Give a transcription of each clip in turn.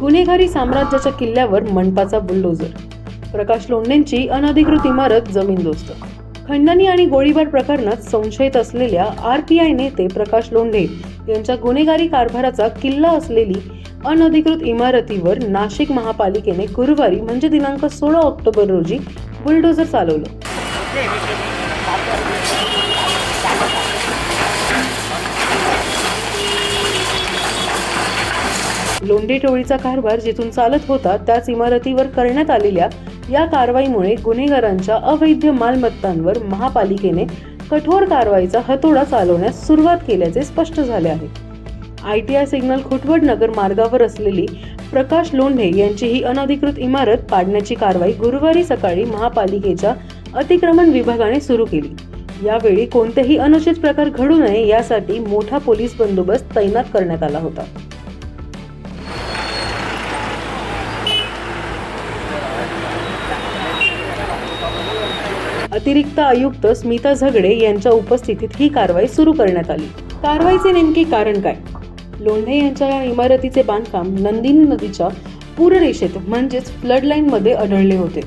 गुन्हेगारी साम्राज्याच्या किल्ल्यावर मनपाचा बुलडोझर. प्रकाश लोंढेंची अनधिकृत इमारत जमीनदोस्त खंडणी आणि गोळीबार प्रकरणात संशयित असलेल्या आर पी आय नेते प्रकाश लोंढे यांच्या गुन्हेगारी कारभाराचा किल्ला असलेली अनधिकृत इमारतीवर नाशिक महापालिकेने गुरुवारी म्हणजे दिनांक सोळा ऑक्टोबर रोजी बुलडोझर चालवलं. लोंढे टोळीचा कारभार जिथून चालत होता त्याच इमारतीवर करण्यात आलेल्या या कारवाईमुळे गुन्हेगारांच्या अवैध मालमत्तांवर महापालिकेने कठोर कारवाईचा हतोडा चालवण्यास सुरुवात केल्याचे स्पष्ट झाले आहे. I T I signal Khutwad Nagar मार्गावर असलेली प्रकाश लोंढे यांची ही अनधिकृत इमारत पाडण्याची कारवाई गुरुवारी सकाळी महापालिकेच्या अतिक्रमण विभागाने सुरू केली. यावेळी कोणतेही अनुचित प्रकार घडू नये यासाठी मोठा पोलीस बंदोबस्त तैनात करण्यात आला होता. अतिरिक्त आयुक्त स्मिता झगडे यांच्या उपस्थितीत ही कारवाई सुरू करण्यात आली. कारवाईचे नेमके कारण काय? लोंढे यांच्या या इमारतीचे बांधकाम नंदिनी नदीच्या पूररेषेत म्हणजेच फ्लडमध्ये आढळले होते.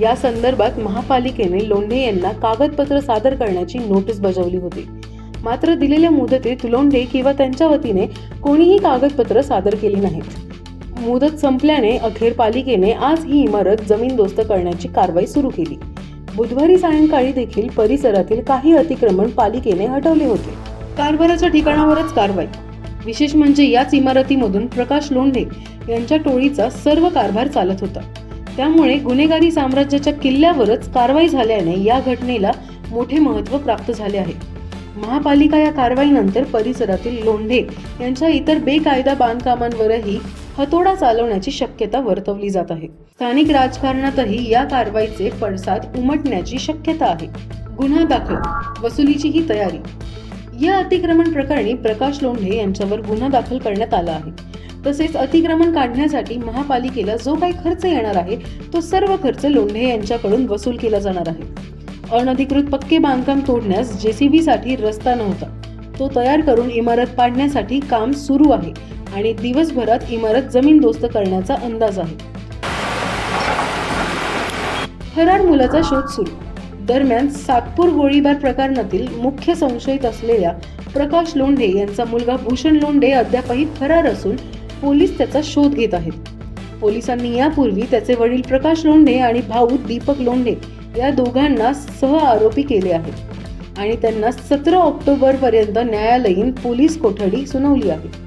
या संदर्भात महापालिकेने लोंढे यांना कागदपत्र सादर करण्याची नोटीस बजावली होती. मात्र दिलेल्या मुदतीत लोंढे किंवा त्यांच्या वतीने कोणीही कागदपत्र सादर केली नाहीत. मुदत संपल्याने अखेर पालिकेने आज ही इमारत जमीनदोस्त करण्याची कारवाई सुरू केली. बुधवारी सायंकाळी देखील परिसरातील काही अतिक्रमण पालिकेने हटवले होते. कारभाराच्या ठिकाणावरच कारवाई. विशेष म्हणजे याच इमारतीमधून प्रकाश लोंढे यांच्या टोळीचा सर्व कारभार चालत होता. त्यामुळे गुन्हेगारी साम्राज्याच्या किल्ल्यावरच कारवाई झाल्याने या घटनेला मोठे महत्त्व प्राप्त झाले आहे. महापालिका या कारवाईनंतर परिसरातील लोंढे यांच्या इतर बेकायदा बांधकामांवरही हतोडा चालवण्याची शक्यता वर्तवली जात आहे. स्थानिक राजकारणातही या कारवाईचे पडसाद उमटण्याची शक्यता आहे. गुन्हा दाखल वसुलीची ही तयारी. या अतिक्रमण प्रकरणी प्रकाश लोंढे यांच्यावर गुन्हा दाखल करण्यात आला आहे. तसेच अतिक्रमण काढण्यासाठी महापालिकेला जो काही खर्च येणार आहे तो सर्व खर्च लोंढे यांच्याकडून वसूल केला जाणार आहे. अनधिकृत पक्के बांधकाम तोडण्यास जेसीबीसाठी रस्ता नव्हता. तो तयार करून इमारत पाडण्यासाठी काम सुरू आहे आणि दिवसभरात इमारत जमीनदोस्त करण्याचा अंदाज आहे. फरार मुलाचा शोध सुरू. दरम्यान सातपूर गोळीबार प्रकरणातील मुख्य संशयित असलेल्या प्रकाश लोंढे यांचा मुलगा भूषण लोंढे अद्यापही फरार असून पोलीस त्याचा शोध घेत आहेत. पोलिसांनी यापूर्वी त्याचे वडील प्रकाश लोंढे आणि भाऊ दीपक लोंढे या दोघांना सह आरोपी केले आहेत. आणि त्यांना सतरा ऑक्टोबरपर्यंत न्यायालयीन पोलीस कोठडी सुनावली आहे.